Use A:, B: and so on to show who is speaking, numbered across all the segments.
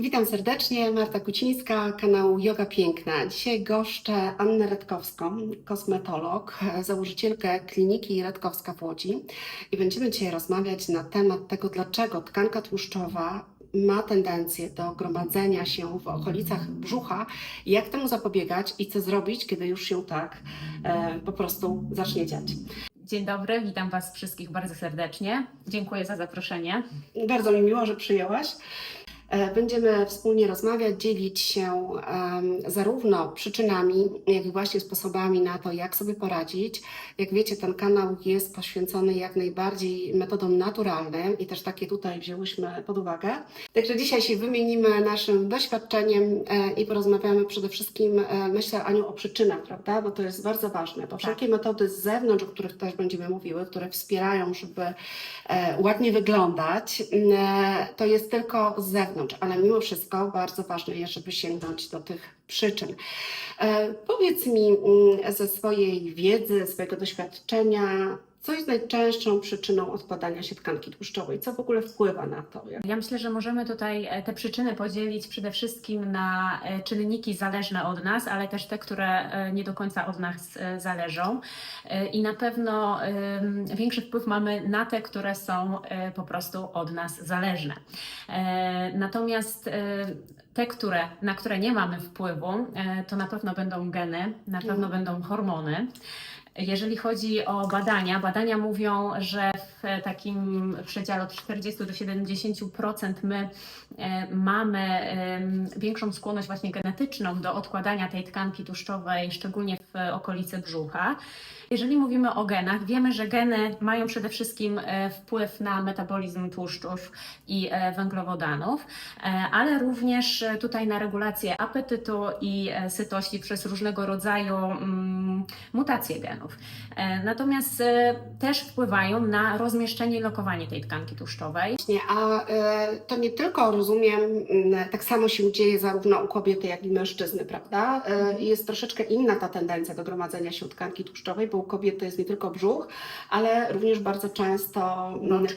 A: Witam serdecznie, Marta Kucińska, kanał Yoga Piękna. Dzisiaj goszczę Annę Redkowską, kosmetolog, założycielkę kliniki Redkowska w Łodzi i będziemy dzisiaj rozmawiać na temat tego, dlaczego tkanka tłuszczowa ma tendencję do gromadzenia się w okolicach brzucha, jak temu zapobiegać i co zrobić, kiedy już się tak e, po prostu zacznie dziać.
B: Dzień dobry, witam Was wszystkich bardzo serdecznie. Dziękuję za zaproszenie.
A: Bardzo mi miło, że przyjęłaś. E, Będziemy wspólnie rozmawiać, dzielić się zarówno przyczynami, jak i właśnie sposobami na to, jak sobie poradzić. Jak wiecie, ten kanał jest poświęcony jak najbardziej metodom naturalnym i też takie tutaj wzięłyśmy pod uwagę. Także dzisiaj się wymienimy naszym doświadczeniem e, i porozmawiamy przede wszystkim, e, myślę, Aniu, o przyczynach, prawda? Bo to jest bardzo ważne, bo wszelkie metody z zewnątrz, o których też będziemy mówiły, które wspierają, żeby ładnie wyglądać, to jest tylko z zewnątrz, ale mimo wszystko bardzo ważne jest, żeby sięgnąć do tych przyczyn. E, Powiedz mi mm, ze swojej wiedzy, swojego doświadczenia, co jest najczęstszą przyczyną odkładania się tkanki tłuszczowej? Co w ogóle wpływa na to?
B: Ja myślę, że możemy tutaj e, te przyczyny podzielić przede wszystkim na e, czynniki zależne od nas, ale też te, które e, nie do końca od nas zależą. I na pewno większy wpływ mamy na te, które są po prostu od nas zależne. Natomiast te, które, na które nie mamy wpływu, to na pewno będą geny, na pewno będą hormony. Jeżeli chodzi o badania, badania mówią, że w takim przedziale od 40 do 70% my e, mamy większą skłonność właśnie genetyczną do odkładania tej tkanki tłuszczowej, szczególnie w okolicy brzucha. Jeżeli mówimy o genach, wiemy, że geny mają przede wszystkim e, wpływ na metabolizm tłuszczów i e, węglowodanów, ale również tutaj na regulację apetytu i sytości przez różnego rodzaju mm, mutacje genów. E, Natomiast e, też wpływają na rozmieszczenie i lokowanie tej tkanki tłuszczowej.
A: Właśnie, a e, to nie tylko rozumiem, tak samo się dzieje zarówno u kobiety, jak i mężczyzny, prawda? E, Jest troszeczkę inna ta tendencja do gromadzenia się tkanki tłuszczowej, bo u kobiety jest nie tylko brzuch, ale również bardzo często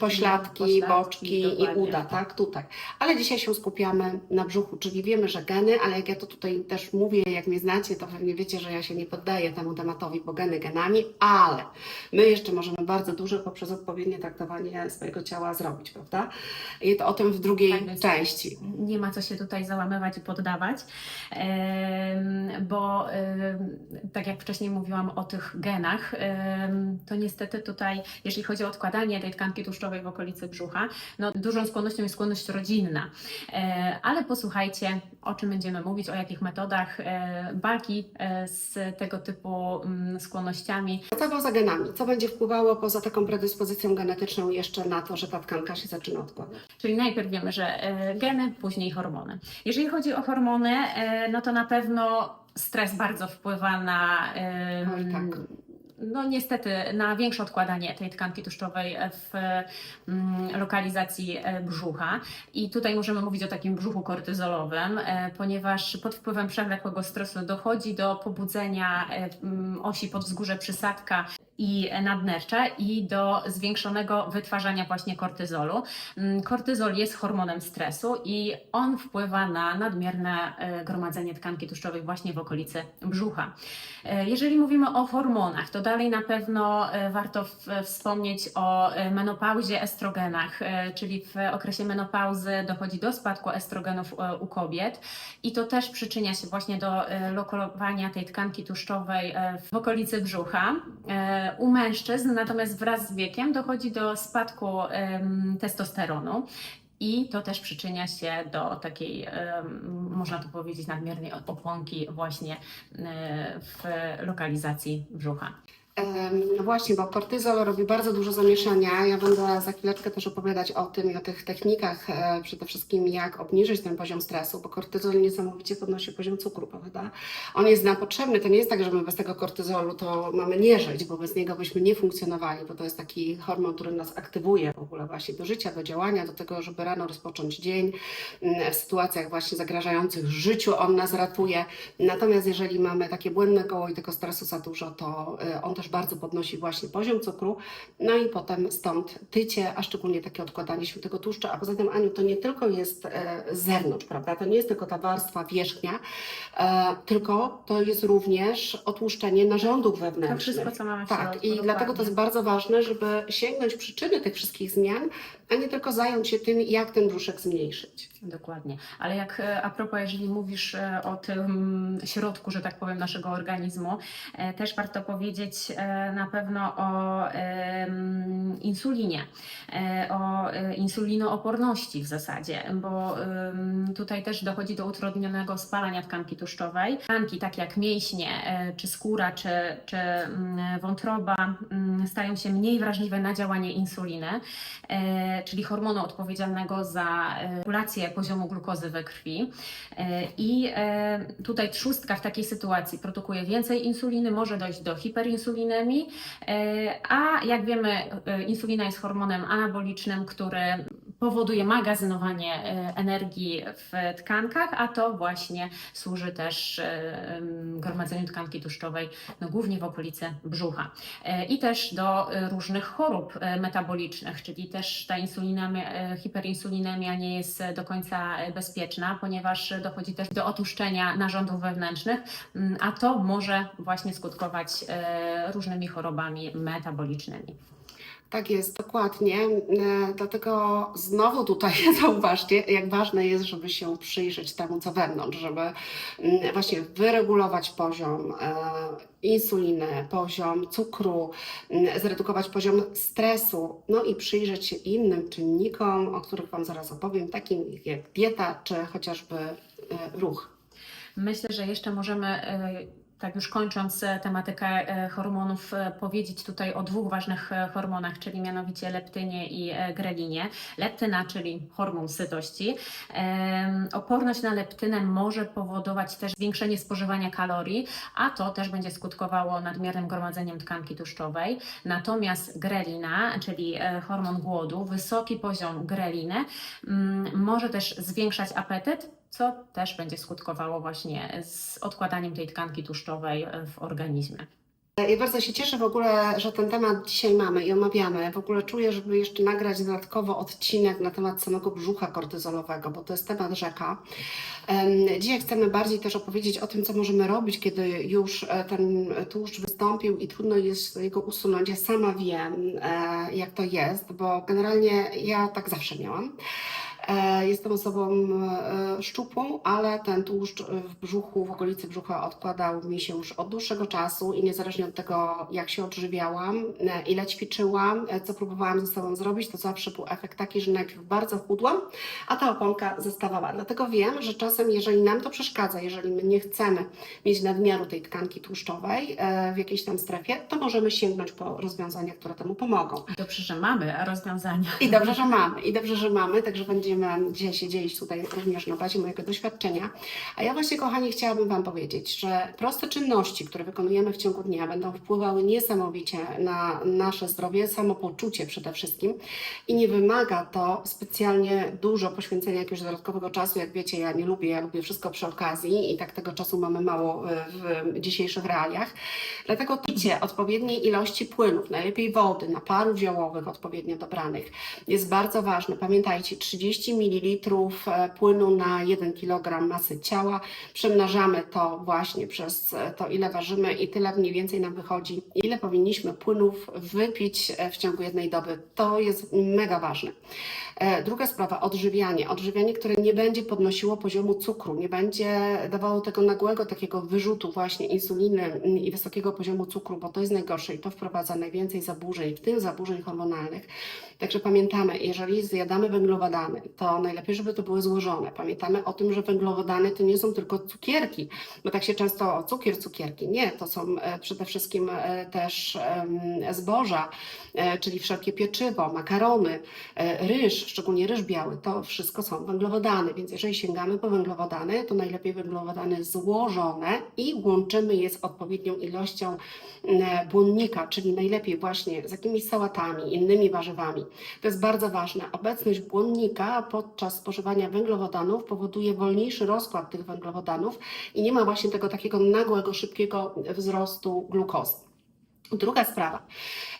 A: pośladki,
B: pośladki,
A: boczki i uda, tak, tutaj. Ale dzisiaj się skupiamy na brzuchu, czyli wiemy, że geny, ale jak ja to tutaj też mówię, jak mnie znacie, to pewnie wiecie, że ja się nie poddaję temu tematowi, bo geny genami, ale my jeszcze możemy bardzo dużo poprzez odpowiednie traktowanie swojego ciała zrobić, prawda? I to o tym w drugiej
B: Tak,
A: części.
B: Nie ma co się tutaj załamywać i poddawać, bo tak jak wcześniej mówiłam o tych genach, to niestety tutaj, jeżeli chodzi o odkładanie tej tkanki tłuszczowej w okolicy brzucha, no dużą skłonnością jest skłonność rodzinna. E, Ale posłuchajcie, o czym będziemy mówić, o jakich metodach e, walki e, z tego typu mm,
A: Co poza genami? Co będzie wpływało poza taką predyspozycją genetyczną jeszcze na to, że ta tkanka się zaczyna odkładać?
B: Czyli najpierw wiemy, że e, geny, później hormony. Jeżeli chodzi o hormony, e, no to na pewno stres bardzo wpływa na.
A: Oj, tak.
B: No niestety na większe odkładanie tej tkanki tłuszczowej w mm, lokalizacji e, brzucha. I tutaj możemy mówić o takim brzuchu kortyzolowym, e, ponieważ pod wpływem przewlekłego stresu dochodzi do pobudzenia e, osi podwzgórze przysadka i nadnercza i do zwiększonego wytwarzania właśnie kortyzolu. Mm, Kortyzol jest hormonem stresu i on wpływa na nadmierne e, gromadzenie tkanki tłuszczowej właśnie w okolicy brzucha. E, Jeżeli mówimy o hormonach, to dalej na pewno e, warto wspomnieć o menopauzie, estrogenach, czyli w okresie menopauzy dochodzi do spadku estrogenów u kobiet i to też przyczynia się właśnie do lokowania tej tkanki tłuszczowej w okolicy brzucha. U mężczyzn natomiast wraz z wiekiem dochodzi do spadku testosteronu. I to też przyczynia się do takiej, można tu powiedzieć, nadmiernej opłonki właśnie e, w lokalizacji brzucha.
A: No właśnie, bo kortyzol robi bardzo dużo zamieszania. Ja będę za chwileczkę też opowiadać o tym i o tych technikach, e, przede wszystkim jak obniżyć ten poziom stresu, bo kortyzol niesamowicie podnosi poziom cukru, prawda? On jest nam potrzebny. To nie jest tak, że my bez tego kortyzolu to mamy nie żyć, bo bez niego byśmy nie funkcjonowali, bo to jest taki hormon, który nas aktywuje w ogóle właśnie do życia, do działania, do tego, żeby rano rozpocząć dzień. Mm, W sytuacjach właśnie zagrażających życiu on nas ratuje. Natomiast jeżeli mamy takie błędne koło i tego stresu za dużo, to y, on też też bardzo podnosi właśnie poziom cukru, no i potem stąd tycie, a szczególnie takie odkładanie się tego tłuszczu, a poza tym Aniu, to nie tylko jest e, z zewnątrz, prawda, to nie jest tylko ta warstwa wierzchnia, e, tylko to jest również otłuszczenie narządów
B: To
A: wewnętrznych.
B: wszystko, co mamy w
A: Tak,
B: środku,
A: i dlatego to jest bardzo ważne, żeby sięgnąć przyczyny tych wszystkich zmian, a nie tylko zająć się tym, jak ten brzuszek zmniejszyć.
B: Dokładnie. Ale jak e, a propos, jeżeli mówisz e, o tym środku, że tak powiem, naszego organizmu, e, też warto powiedzieć e, na pewno o insulinie, e, o e, insulinooporności w zasadzie, bo tutaj też dochodzi do utrudnionego spalania tkanki tłuszczowej. Tkanki takie jak mięśnie, e, czy skóra, czy, czy mm, wątroba mm, stają się mniej wrażliwe na działanie insuliny e, czyli hormonu odpowiedzialnego za e, regulację poziomu glukozy we krwi. E, I e, tutaj trzustka w takiej sytuacji produkuje więcej insuliny, może dojść do hiperinsulinemii, e, a jak wiemy, e, insulina jest hormonem anabolicznym, który powoduje magazynowanie e, energii w tkankach, a to właśnie służy też e, gromadzeniu tkanki tłuszczowej, no, głównie w okolicy brzucha. E, I też do różnych chorób metabolicznych, czyli też ta insulinemia, hiperinsulinemia nie jest do końca bezpieczna, ponieważ dochodzi też do otuszczenia narządów wewnętrznych, a to może właśnie skutkować różnymi chorobami metabolicznymi.
A: Tak jest, dokładnie. E, Dlatego znowu tutaj zauważcie, jak ważne jest, żeby się przyjrzeć temu, co wewnątrz, żeby mm, właśnie wyregulować poziom e, insuliny, poziom cukru, mm, zredukować poziom stresu, no i przyjrzeć się innym czynnikom, o których Wam zaraz opowiem, takim jak dieta czy chociażby e, ruch.
B: Myślę, że jeszcze możemy, tak już kończąc e, tematykę e, hormonów, e, powiedzieć tutaj o dwóch ważnych hormonach, czyli mianowicie leptynie i grelinie. Leptyna, czyli hormon sytości. Oporność na leptynę może powodować też zwiększenie spożywania kalorii, a to też będzie skutkowało nadmiernym gromadzeniem tkanki tłuszczowej. Natomiast grelina, czyli hormon głodu, wysoki poziom greliny mm, może też zwiększać apetyt, co też będzie skutkowało właśnie z odkładaniem tej tkanki tłuszczowej w organizmie.
A: Ja bardzo się cieszę w ogóle, że ten temat dzisiaj mamy i omawiamy. W ogóle czuję, żeby jeszcze nagrać dodatkowo odcinek na temat samego brzucha kortyzolowego, bo to jest temat rzeka. Dzisiaj chcemy bardziej też opowiedzieć o tym, co możemy robić, kiedy już e, ten tłuszcz wystąpił i trudno jest jego usunąć. Ja sama wiem, e, jak to jest, bo generalnie ja tak zawsze miałam. E, Jestem osobą e, szczupłą, ale ten tłuszcz w brzuchu, w okolicy brzucha odkładał mi się już od dłuższego czasu i niezależnie od tego, jak się odżywiałam, e, ile ćwiczyłam, co próbowałam ze sobą zrobić, to zawsze był efekt taki, że najpierw bardzo chudłam, a ta oponka zostawała. Dlatego wiem, że czasem, jeżeli nam to przeszkadza, jeżeli my nie chcemy mieć nadmiaru tej tkanki tłuszczowej w jakiejś tam strefie, to możemy sięgnąć po rozwiązania, które temu pomogą.
B: Dobrze, że mamy rozwiązania.
A: I dobrze, że mamy, i dobrze, że mamy, także będziemy dzisiaj się dzielić tutaj również na bazie mojego doświadczenia. A ja właśnie, kochani, chciałabym Wam powiedzieć, że proste czynności, które wykonujemy w ciągu dnia, będą wpływały niesamowicie na nasze zdrowie, samopoczucie przede wszystkim i nie wymaga to specjalnie dużo poświęcenia jakiegoś dodatkowego czasu. Jak wiecie, ja nie lubię, ja lubię wszystko przy okazji i tak tego czasu mamy mało e, w dzisiejszych realiach. Dlatego picie odpowiedniej ilości płynów, najlepiej wody, naparów ziołowych odpowiednio dobranych jest bardzo ważne. Pamiętajcie, 30 ml płynu na 1 kg masy ciała. Przemnażamy to właśnie przez e, to, ile ważymy i tyle mniej więcej nam wychodzi, ile powinniśmy płynów wypić e, w ciągu jednej doby. To jest mega ważne. E, Druga sprawa, odżywianie. Odżywianie, które nie będzie podnosiło poziomu cukru, nie będzie dawało tego nagłego takiego wyrzutu właśnie insuliny mm, i wysokiego poziomu cukru, bo to jest najgorsze i to wprowadza najwięcej zaburzeń, w tym zaburzeń hormonalnych. Także pamiętamy, jeżeli zjadamy węglowodany, to najlepiej, żeby to były złożone. Pamiętamy o tym, że węglowodany to nie są tylko cukierki, bo tak się często cukier, cukierki. Nie, to są e, przede wszystkim e, też zboża, e, czyli wszelkie pieczywo, makarony, ryż, szczególnie ryż biały, to wszystko są węglowodany, więc jeżeli sięgamy po węglowodany, to najlepiej węglowodany złożone i łączymy je z odpowiednią ilością błonnika, czyli najlepiej właśnie z jakimiś sałatami, innymi warzywami. To jest bardzo ważne. Obecność błonnika podczas spożywania węglowodanów powoduje wolniejszy rozkład tych węglowodanów i nie ma właśnie tego takiego nagłego, szybkiego wzrostu glukozy. Druga sprawa,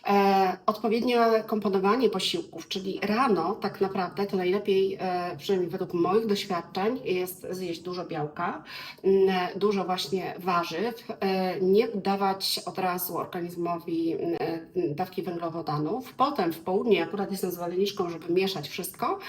A: e, odpowiednie komponowanie posiłków, czyli rano tak naprawdę to najlepiej, e, przynajmniej według moich doświadczeń, jest zjeść dużo białka, mm, dużo właśnie warzyw, e, nie dawać od razu organizmowi mm, dawki węglowodanów. Potem w południe akurat jestem zwolenniczką, żeby mieszać wszystko,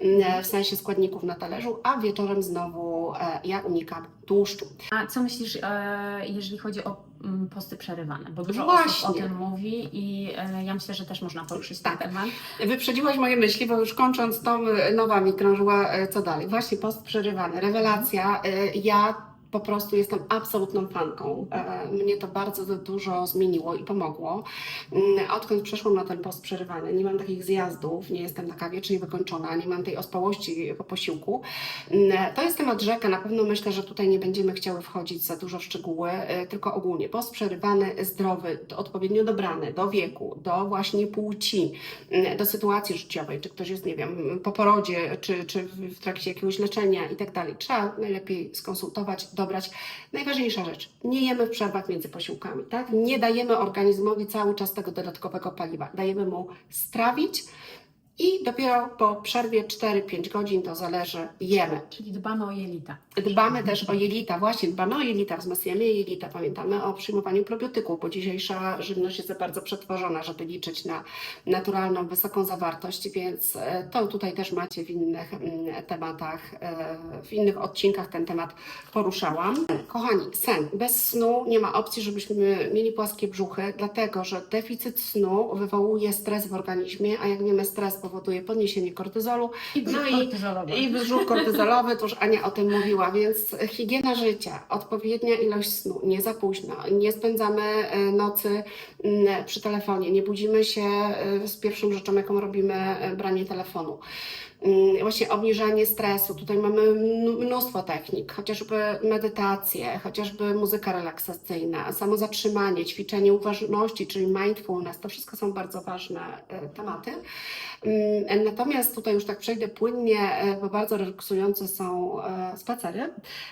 A: mm, w sensie składników na talerzu, a wieczorem znowu e, ja unikam tłuszczu.
B: A co myślisz, e, jeżeli chodzi o posty przerywane? Bo dużo
A: Właśnie.
B: osób o tym mówi i e, ja myślę, że też można poruszyć ten
A: Tak.
B: temat.
A: Wyprzedziłaś moje myśli, bo już kończąc to y, nowa mi krążyła e, co dalej. Właśnie post przerywany, rewelacja. E, Ja po prostu jestem absolutną fanką. E, Mnie to bardzo dużo zmieniło i pomogło. Mm, Odkąd przeszłam na ten post przerywany, nie mam takich zjazdów, nie jestem taka wiecznie wykończona, nie mam tej ospałości po posiłku. Mm, To jest temat rzeka, na pewno myślę, że tutaj nie będziemy chciały wchodzić za dużo w szczegóły, e, tylko ogólnie post przerywany, zdrowy, odpowiednio dobrany do wieku, do właśnie płci, mm, do sytuacji życiowej, czy ktoś jest, nie wiem, po porodzie, czy, czy w trakcie jakiegoś leczenia i tak dalej. Trzeba najlepiej skonsultować, dobrać. Najważniejsza rzecz, nie jemy w przerwach między posiłkami, tak? Nie dajemy organizmowi cały czas tego dodatkowego paliwa. Dajemy mu strawić i dopiero po przerwie 4-5 godzin, to zależy, jemy.
B: Czyli dbamy o jelita.
A: Dbamy też o jelita, właśnie dbamy o jelita, wzmacniamy jelita, pamiętamy o przyjmowaniu probiotyków, bo dzisiejsza żywność jest za bardzo przetworzona, żeby liczyć na naturalną, wysoką zawartość, więc e, to tutaj też macie w innych mm, tematach, e, w innych odcinkach ten temat poruszałam. Kochani, sen. Bez snu nie ma opcji, żebyśmy mieli płaskie brzuchy, dlatego że deficyt snu wywołuje stres w organizmie, a jak wiemy, stres powoduje podniesienie kortyzolu,
B: I
A: No i- i brzuch kortyzolowy, to już Ania o tym mówiła, więc higiena życia, odpowiednia ilość snu, nie za późno, nie spędzamy e, nocy mm, przy telefonie, nie budzimy się e, z pierwszą rzeczą, jaką robimy, e, branie telefonu. Mm, Właśnie obniżanie stresu. Tutaj mamy mn- mnóstwo technik, chociażby medytacje, chociażby muzyka relaksacyjna, samozatrzymanie, ćwiczenie uważności, czyli mindfulness. To wszystko są bardzo ważne e, tematy. Mm, Natomiast tutaj już tak przejdę płynnie, e, bo bardzo relaksujące są e, spacery.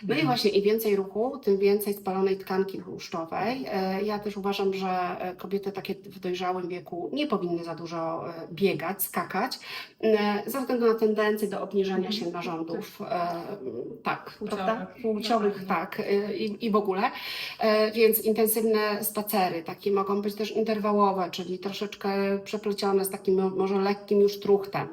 A: No i właśnie im więcej ruchu, tym więcej spalonej tkanki tłuszczowej. Ja też uważam, że kobiety takie w dojrzałym wieku nie powinny za dużo biegać, skakać, ze względu na tendencję do obniżania się narządów, e, tak,
B: Płciowych.
A: prawda? Płciowych,
B: Dokładnie.
A: tak, e, i, i w ogóle. E, Więc intensywne spacery, takie mogą być też interwałowe, czyli troszeczkę przeplecione z takim mo- może lekkim już truchtem.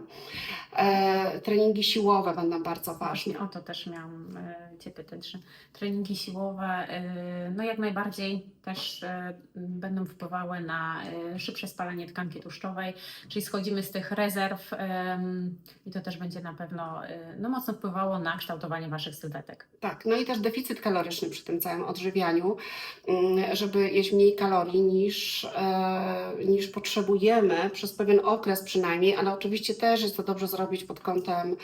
A: E, Treningi siłowe będą bardzo ważne.
B: O to też miałam e, Cię pytać, że treningi siłowe e, no jak najbardziej też będą wpływały na szybsze spalanie tkanki tłuszczowej, czyli schodzimy z tych rezerw i to też będzie na pewno no, mocno wpływało na kształtowanie Waszych sylwetek.
A: Tak, no i też deficyt kaloryczny przy tym całym odżywianiu, mm, żeby jeść mniej kalorii niż, niż potrzebujemy przez pewien okres przynajmniej, ale oczywiście też jest to dobrze zrobić pod kątem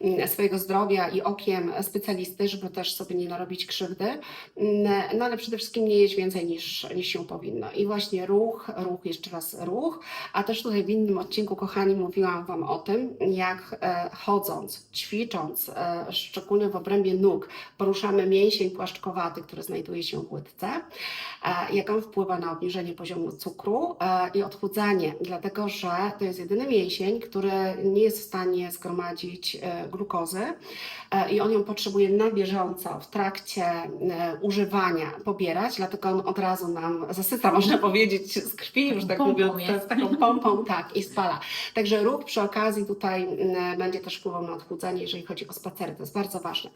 A: mm, swojego zdrowia i okiem specjalisty, żeby też sobie nie narobić krzywdy, Mm, no ale przede wszystkim nie jeść więcej niż, niż się powinno. I właśnie ruch, ruch, jeszcze raz ruch, a też tutaj w innym odcinku, kochani, mówiłam Wam o tym, jak e, chodząc, ćwicząc, e, szczególnie w obrębie nóg, poruszamy mięsień płaszczkowaty, który znajduje się w łydce, e, jak on wpływa na obniżenie poziomu cukru i odchudzanie, dlatego że to jest jedyny mięsień, który nie jest w stanie zgromadzić e, glukozy e, i on ją potrzebuje na bieżąco w trakcie e, używania pobierać, dlatego on od razu nam zasysa, można powiedzieć, z krwi, już tak
B: Pompą
A: mówiąc,
B: jest.
A: z taką pompą, tak, i spala. Także ruch przy okazji tutaj będzie też wpływał na odchudzanie, jeżeli chodzi o spacery, to jest bardzo ważne.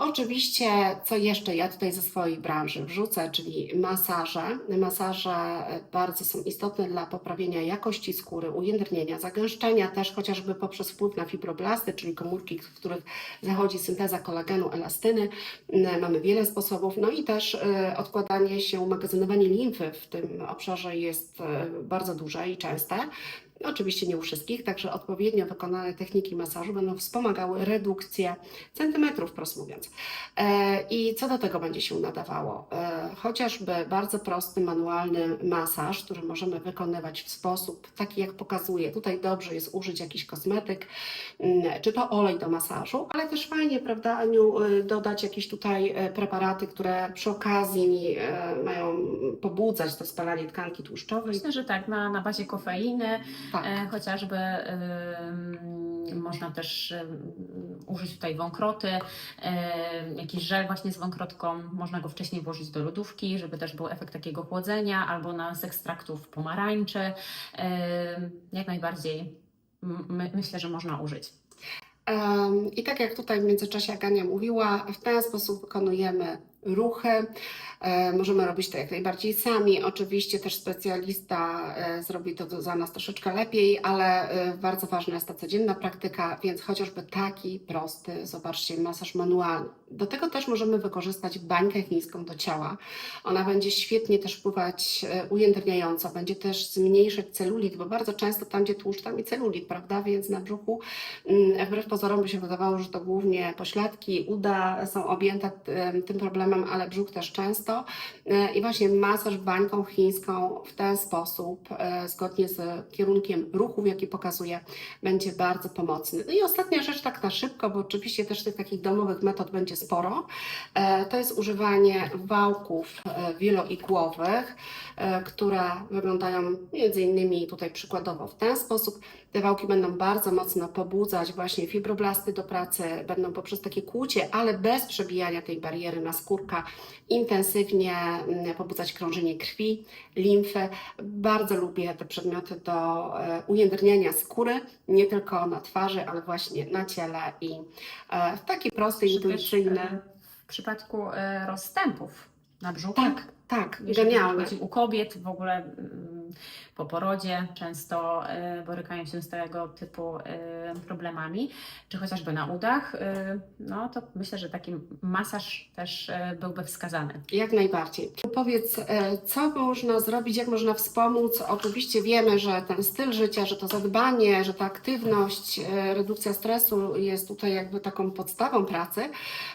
A: Oczywiście, co jeszcze ja tutaj ze swojej branży wrzucę, czyli masaże. Masaże bardzo są istotne dla poprawienia jakości skóry, ujędrnienia, zagęszczenia też chociażby poprzez wpływ na fibroblasty, czyli komórki, w których zachodzi synteza kolagenu, elastyny. Mm, Mamy wiele sposobów, no i też e, odkładanie się, magazynowanie limfy w tym obszarze jest e, bardzo duże i częste. Oczywiście nie u wszystkich, także odpowiednio wykonane techniki masażu będą wspomagały redukcję centymetrów, wprost mówiąc. E, I co do tego będzie się nadawało? E, Chociażby bardzo prosty, manualny masaż, który możemy wykonywać w sposób taki, jak pokazuję. Tutaj dobrze jest użyć jakiś kosmetyk, mm, czy to olej do masażu, ale też fajnie, prawda, Aniu, y, dodać jakieś tutaj e, preparaty, które przy okazji e, mają pobudzać to spalanie tkanki tłuszczowej.
B: Myślę, że tak, na, na bazie kofeiny,
A: Tak.
B: chociażby można też użyć tutaj wąkroty, jakiś żel właśnie z wąkrotką, można go wcześniej włożyć do lodówki, żeby też był efekt takiego chłodzenia, albo na z ekstraktów pomarańczy, jak najbardziej my, myślę, że można użyć.
A: I tak jak tutaj w międzyczasie Agania mówiła, w ten sposób wykonujemy ruchy. E, Możemy robić to jak najbardziej sami. Oczywiście też specjalista e, zrobi to za nas troszeczkę lepiej, ale e, bardzo ważna jest ta codzienna praktyka, więc chociażby taki prosty, zobaczcie, masaż manualny. Do tego też możemy wykorzystać bańkę chińską do ciała. Ona będzie świetnie też wpływać ujędrniająco, będzie też zmniejszać celulit, bo bardzo często tam, gdzie tłuszcz, tam i celulit, prawda? Więc na brzuchu Mm, Wbrew pozorom by się wydawało, że to głównie pośladki, uda są objęte tym problemem, ale brzuch też często. E, I właśnie masaż bańką chińską w ten sposób, e, zgodnie z kierunkiem ruchów, jaki pokazuje, będzie bardzo pomocny. No i ostatnia rzecz, tak na szybko, bo oczywiście też tych takich domowych metod będzie sporo, e, to jest używanie wałków wieloigłowych, które wyglądają między innymi tutaj przykładowo w ten sposób. Te wałki będą bardzo mocno pobudzać właśnie fibroblasty do pracy, będą poprzez takie kłucie, ale bez przebijania tej bariery na skórka intensywnie mm, pobudzać krążenie krwi, limfy. Bardzo lubię te przedmioty do e, ujędrniania skóry, nie tylko na twarzy, ale właśnie na ciele i e, w taki prosty, intuicyjny.
B: e, W przypadku rozstępów na brzuchu.
A: Tak, tak,
B: Jeżeli
A: genialny.
B: chodzi u kobiet w ogóle mm, po porodzie często e, borykają się z tego typu e, problemami, czy chociażby na udach, e, no to myślę, że taki masaż też byłby wskazany.
A: Jak najbardziej. Powiedz, co można zrobić, jak można wspomóc? Oczywiście wiemy, że ten styl życia, że to zadbanie, że ta aktywność, redukcja stresu jest tutaj jakby taką podstawą pracy,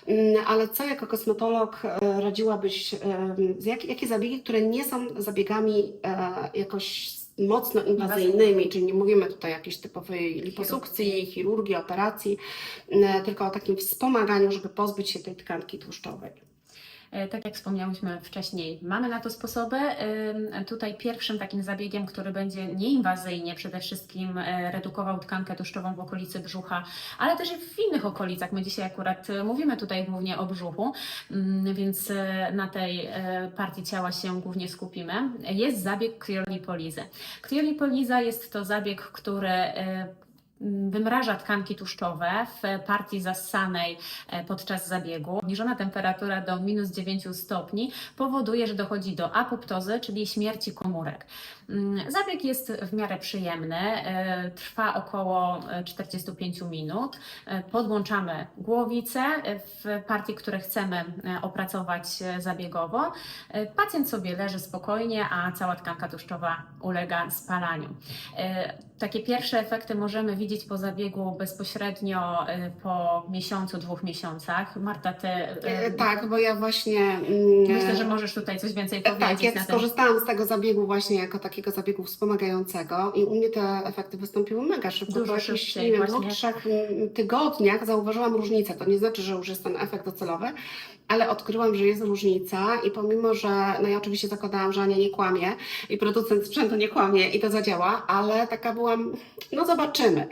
A: Mm, ale co jako kosmetolog radziłabyś, z jak, jakie zabiegi, które nie są zabiegami e, jakoś mocno inwazyjnymi, czyli nie mówimy tutaj o jakiejś typowej liposukcji, chirurgii, operacji, m, tylko o takim wspomaganiu, żeby pozbyć się tej tkanki tłuszczowej.
B: E, Tak jak wspomniałyśmy wcześniej, mamy na to sposoby. Ym, Tutaj pierwszym takim zabiegiem, który będzie nieinwazyjnie przede wszystkim e, redukował tkankę tłuszczową w okolicy brzucha, ale też w innych okolicach. My dzisiaj akurat e, mówimy tutaj głównie o brzuchu, mm, więc e, na tej e, partii ciała się głównie skupimy. Jest zabieg kriolipolizy. Kriolipoliza jest to zabieg, który e, Wymraża tkanki tłuszczowe w partii zassanej e, podczas zabiegu. Obniżona temperatura do minus 9 stopni powoduje, że dochodzi do apoptozy, czyli śmierci komórek. Mm, Zabieg jest w miarę przyjemny, e, trwa około e, 45 minut. E, Podłączamy głowicę e, w partii, które chcemy opracować zabiegowo. Pacjent sobie leży spokojnie, a cała tkanka tłuszczowa ulega spalaniu. Takie pierwsze efekty możemy widzieć po zabiegu bezpośrednio e, po miesiącu, dwóch miesiącach. Marta, ty e,
A: E, Tak, bo ja właśnie. mm,
B: myślę, że możesz tutaj coś więcej
A: e,
B: powiedzieć
A: Tak, ja
B: na ten
A: skorzystałam z tego zabiegu właśnie jako takiego zabiegu wspomagającego i u mnie te efekty wystąpiły mega szybko.
B: Dużo
A: po jakichś, nie wiem, dwóch, trzech mm, tygodniach zauważyłam różnicę. To nie znaczy, że już jest ten efekt docelowy, ale odkryłam, że jest różnica i pomimo, że no ja oczywiście zakładałam, że Ania nie kłamie i producent sprzętu nie kłamie i to zadziała, ale taka byłam, no zobaczymy.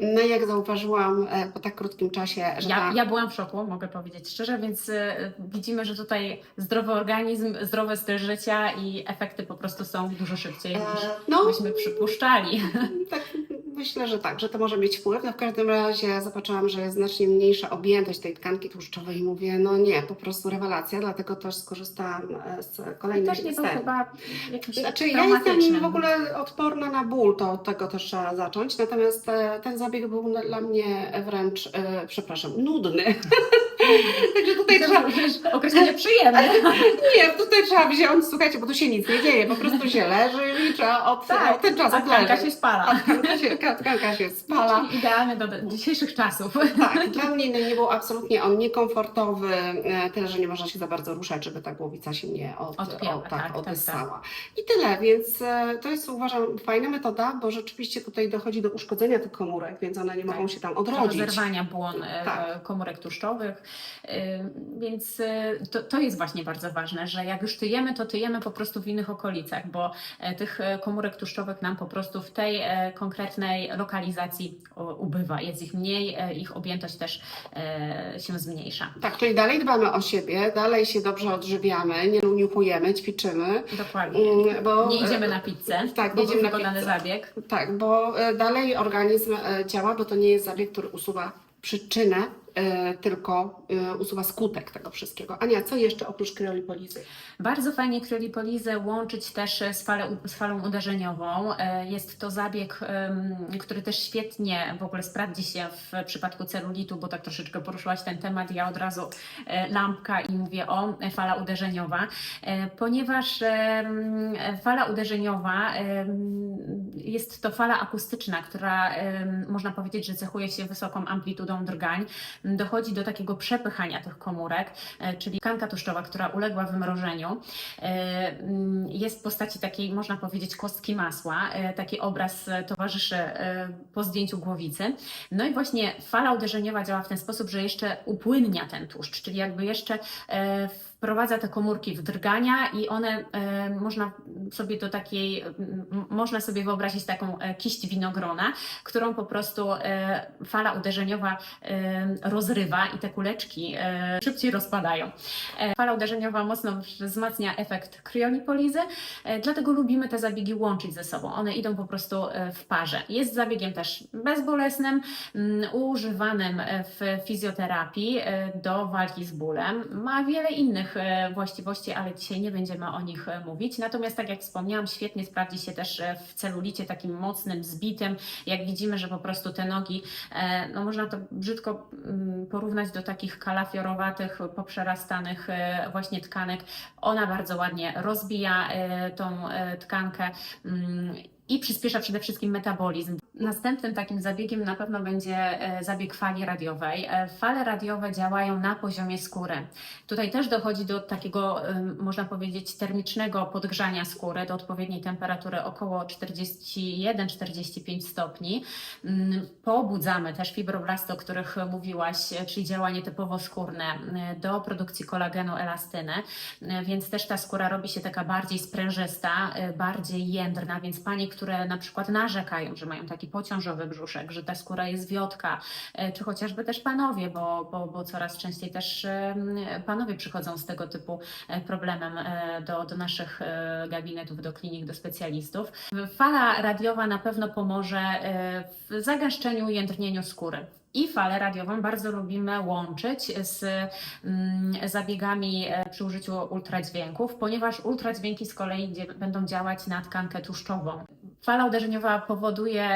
A: No i jak zauważyłam e, po tak krótkim czasie, że
B: Ja,
A: ta...
B: ja byłam w szoku, mogę powiedzieć szczerze, więc y, widzimy, że tutaj zdrowy organizm, zdrowy styl życia i efekty po prostu są dużo szybciej niż
A: E, no,
B: myśmy przypuszczali.
A: Tak, myślę, że tak, że to może mieć wpływ. No w każdym razie zobaczyłam, że jest znacznie mniejsza objętość tej tkanki tłuszczowej i mówię, no nie, po prostu rewelacja, dlatego też skorzystałam e, z
B: I
A: kolejnych
B: też nie był chyba jakiś
A: Znaczy, ja jestem w ogóle odporna na ból, to od tego też trzeba zacząć. Natomiast e, ten zabieg był dla mnie wręcz, e, przepraszam, nudny. Także tutaj trzeba,
B: Określenie przyjemne.
A: nie, tutaj trzeba wziąć, słuchajcie, bo tu się nic nie dzieje, po prostu się leży i trzeba od,
B: Tak,
A: od ten czas
B: tkanka się spala.
A: A tkanka się, tkanka się spala.
B: Czyli idealny do dzisiejszych czasów.
A: Tak, dla mnie nie był absolutnie on niekomfortowy, e, tyle, że nie można się za bardzo ruszać, żeby ta głowica się nie od,
B: Odpięła,
A: o, tak,
B: tak, tak,
A: odessała. I tyle, więc e, to jest uważam fajna metoda, bo rzeczywiście tutaj dochodzi do uszkodzenia tych komórek, więc one nie
B: Tak.
A: mogą się tam
B: do
A: odrodzić.
B: zerwania błon e,
A: Tak.
B: komórek tłuszczowych. E, Więc e, to, to jest właśnie bardzo ważne, że jak już tyjemy, to tyjemy po prostu w innych okolicach, bo tych komórek tłuszczowych nam po prostu w tej konkretnej lokalizacji ubywa. Jest ich mniej, ich objętość też się zmniejsza.
A: Tak, czyli dalej dbamy o siebie, dalej się dobrze odżywiamy, nie uniuchujemy, ćwiczymy.
B: Dokładnie.
A: Mm, Bo,
B: Nie idziemy na pizzę,
A: tak,
B: nie idziemy
A: na
B: na wykonany zabieg.
A: Tak, bo dalej organizm e, działa, bo to nie jest zabieg, który usuwa przyczynę, tylko e, usuwa skutek tego wszystkiego. Ania, co jeszcze oprócz kryolipolizy?
B: Bardzo fajnie kryolipolizę łączyć też z, fale, z falą uderzeniową. E, Jest to zabieg, który też świetnie w ogóle sprawdzi się w przypadku celulitu, bo tak troszeczkę poruszyłaś ten temat. Ja od razu e, lampka i mówię o e, fala uderzeniowa, e, ponieważ fala uderzeniowa jest to fala akustyczna, która można powiedzieć, że cechuje się wysoką amplitudą drgań. Dochodzi do takiego przepychania tych komórek, e, czyli tkanka tłuszczowa, która uległa wymrożeniu, e, mm, jest w postaci takiej, można powiedzieć, kostki masła. E, Taki obraz towarzyszy po zdjęciu głowicy. No i właśnie fala uderzeniowa działa w ten sposób, że jeszcze upłynnia ten tłuszcz, czyli jakby jeszcze e, wprowadza te komórki w drgania i one, e, można sobie do takiej, m, można sobie wyobrazić taką e, kiść winogrona, którą po prostu e, fala uderzeniowa e, rozrywa i te kuleczki e, szybciej rozpadają. E, Fala uderzeniowa mocno wzmacnia efekt kryolipolizy, e, dlatego lubimy te zabiegi łączyć ze sobą. One idą po prostu e, w parze. Jest zabiegiem też bezbolesnym, mm, używanym e, w fizjoterapii e, do walki z bólem. Ma wiele innych e, właściwości, ale dzisiaj nie będziemy o nich e, mówić. Natomiast tak jak wspomniałam, świetnie sprawdzi się też e, w celulicie takim mocnym, zbitym. Jak widzimy, że po prostu te nogi, no można to brzydko mm, porównać do takich kalafiorowatych, poprzerastanych właśnie tkanek. Ona bardzo ładnie rozbija tą tkankę mm, i przyspiesza przede wszystkim metabolizm. Następnym takim zabiegiem na pewno będzie e, zabieg fali radiowej. E, Fale radiowe działają na poziomie skóry. Tutaj też dochodzi do takiego, można powiedzieć, termicznego podgrzania skóry do odpowiedniej temperatury około 41-45 stopni. Mm, Pobudzamy też fibroblasty, o których mówiłaś, e, czyli działanie typowo skórne do produkcji kolagenu, elastyny, więc też ta skóra robi się taka bardziej sprężysta, bardziej jędrna, więc panie, które na przykład narzekają, że mają taki pociążowy brzuszek, że ta skóra jest wiotka, e, czy chociażby też panowie, bo, bo, bo coraz częściej też panowie przychodzą z tego typu e, problemem e, do, do naszych gabinetów, do klinik, do specjalistów. Fala radiowa na pewno pomoże w zagęszczeniu i jędrnieniu skóry. I falę radiową bardzo lubimy łączyć z mm, zabiegami e, przy użyciu ultradźwięków, ponieważ ultradźwięki z kolei będą działać na tkankę tłuszczową. Fala uderzeniowa powoduje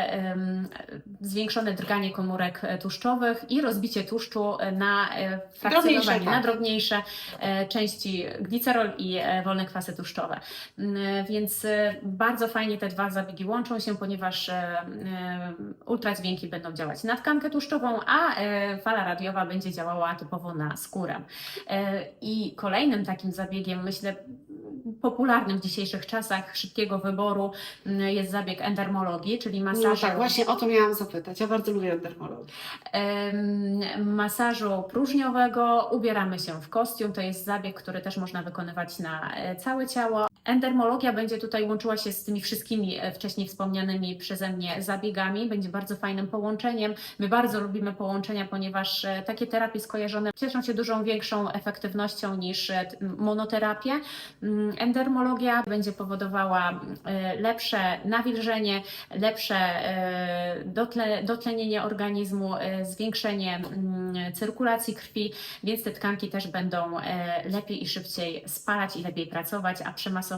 B: zwiększone drganie komórek tłuszczowych i rozbicie tłuszczu na e, frakcjonowanie,
A: Drobniejsze,
B: na
A: tak.
B: drobniejsze e, części glicerol i e, wolne kwasy tłuszczowe. Mm, Więc bardzo fajnie te dwa zabiegi łączą się, ponieważ ultradźwięki będą działać na tkankę tłuszczową, a fala radiowa będzie działała typowo na skórę. I kolejnym takim zabiegiem, myślę, popularnym w dzisiejszych czasach szybkiego wyboru mm, jest zabieg endermologii, czyli
A: No
B: masażu,
A: tak, właśnie o to miałam zapytać. Ja bardzo lubię dermologię.
B: em, masażu próżniowego. Ubieramy się w kostium. To jest zabieg, który też można wykonywać na e, całe ciało. Endermologia będzie tutaj łączyła się z tymi wszystkimi e, wcześniej wspomnianymi przeze mnie zabiegami. Będzie bardzo fajnym połączeniem. My bardzo lubimy połączenia, ponieważ e, takie terapie skojarzone cieszą się dużą większą efektywnością niż e, monoterapie. Mm, Endermologia będzie powodowała lepsze nawilżenie, lepsze dotle, dotlenienie organizmu, zwiększenie cyrkulacji krwi, więc te tkanki też będą lepiej i szybciej spalać i lepiej pracować, a przemasowanie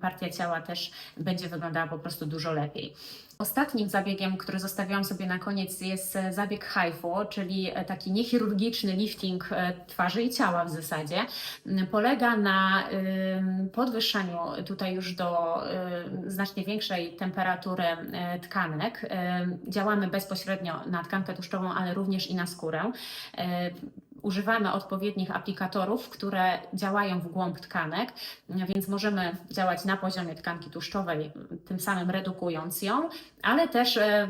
B: partia ciała też będzie wyglądała po prostu dużo lepiej. Ostatnim zabiegiem, który zostawiłam sobie na koniec, jest e, zabieg HIFU, czyli e, taki niechirurgiczny lifting e, twarzy i ciała w zasadzie. Polega na podwyższaniu tutaj już do znacznie większej temperatury tkanek. Działamy bezpośrednio na tkankę tłuszczową, ale również i na skórę. Używamy odpowiednich aplikatorów, które działają w głąb tkanek, więc możemy działać na poziomie tkanki tłuszczowej, tym samym redukując ją, ale też e,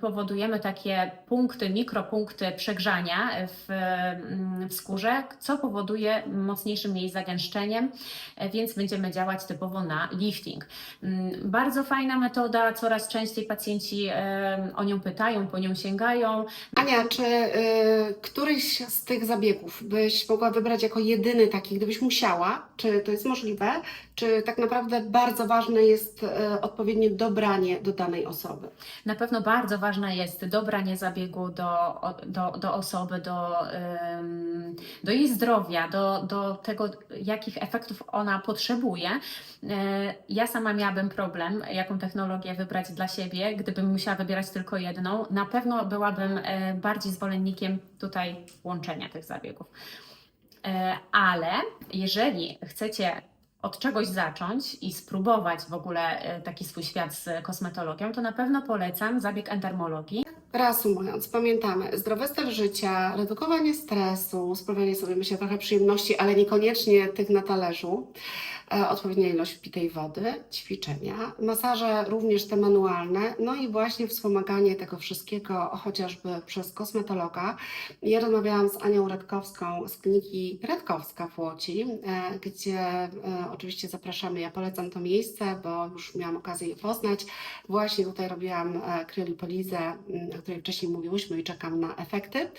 B: powodujemy takie punkty, mikropunkty przegrzania w, mm, w skórze, co powoduje mocniejszym jej zagęszczeniem, e, więc będziemy działać typowo na lifting. Mm, Bardzo fajna metoda, coraz częściej pacjenci e, o nią pytają, po nią sięgają.
A: Ania, czy y, któryś z tych zabiegów byś mogła wybrać jako jedyny taki, gdybyś musiała? Czy to jest możliwe? Czy tak naprawdę bardzo ważne jest y, odpowiednie dobranie do danej osoby?
B: Na pewno bardzo ważne jest dobranie zabiegu do, do, do osoby, do, do jej zdrowia, do, do tego, jakich efektów ona potrzebuje. E, Ja sama miałabym problem, jaką technologię wybrać dla siebie, gdybym musiała wybierać tylko jedną. Na pewno byłabym e, bardziej zwolennikiem tutaj łączenia tych zabiegów. E, Ale jeżeli chcecie od czegoś zacząć i spróbować w ogóle e, taki swój świat z kosmetologią, to na pewno polecam zabieg endermologii.
A: Reasumując, pamiętamy zdrowy styl życia, redukowanie stresu, sprawianie sobie myślę trochę przyjemności, ale niekoniecznie tych na talerzu, odpowiednia ilość pitej wody, ćwiczenia, masaże również te manualne, no i właśnie wspomaganie tego wszystkiego chociażby przez kosmetologa. Ja rozmawiałam z Anią Redkowską z kliniki Redkowska w Łodzi, e, gdzie e, oczywiście zapraszamy, ja polecam to miejsce, bo już miałam okazję je poznać. Właśnie tutaj robiłam e, kryolipolizę, m, o której wcześniej mówiłyśmy i czekam na efekty.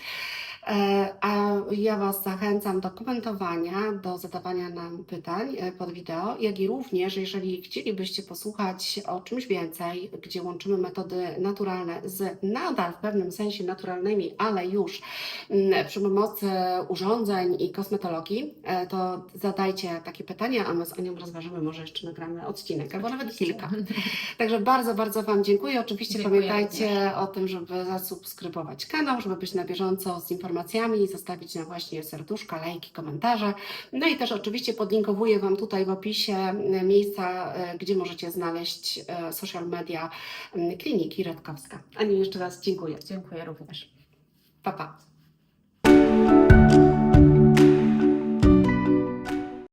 A: E, A ja Was zachęcam do komentowania, do zadawania nam pytań e, pod wideo, jak i również, jeżeli chcielibyście posłuchać o czymś więcej, gdzie łączymy metody naturalne z nadal w pewnym sensie naturalnymi, ale już mm, przy pomocy urządzeń i kosmetologii, e, to zadajcie takie pytania, a my z Anią rozważymy, może jeszcze nagramy odcinek, albo nawet kilka. Także bardzo, bardzo Wam dziękuję. Oczywiście
B: Dziękuję
A: pamiętajcie o tym, żeby zasubskrybować kanał, żeby być na bieżąco z informacjami zostawić nam właśnie serduszka, lajki, komentarze. No i też oczywiście podlinkowuję Wam tutaj w opisie e, miejsca, e, gdzie możecie znaleźć e, social media kliniki Redkowska. Aniu, jeszcze raz dziękuję.
B: Dziękuję również.
A: Pa, pa.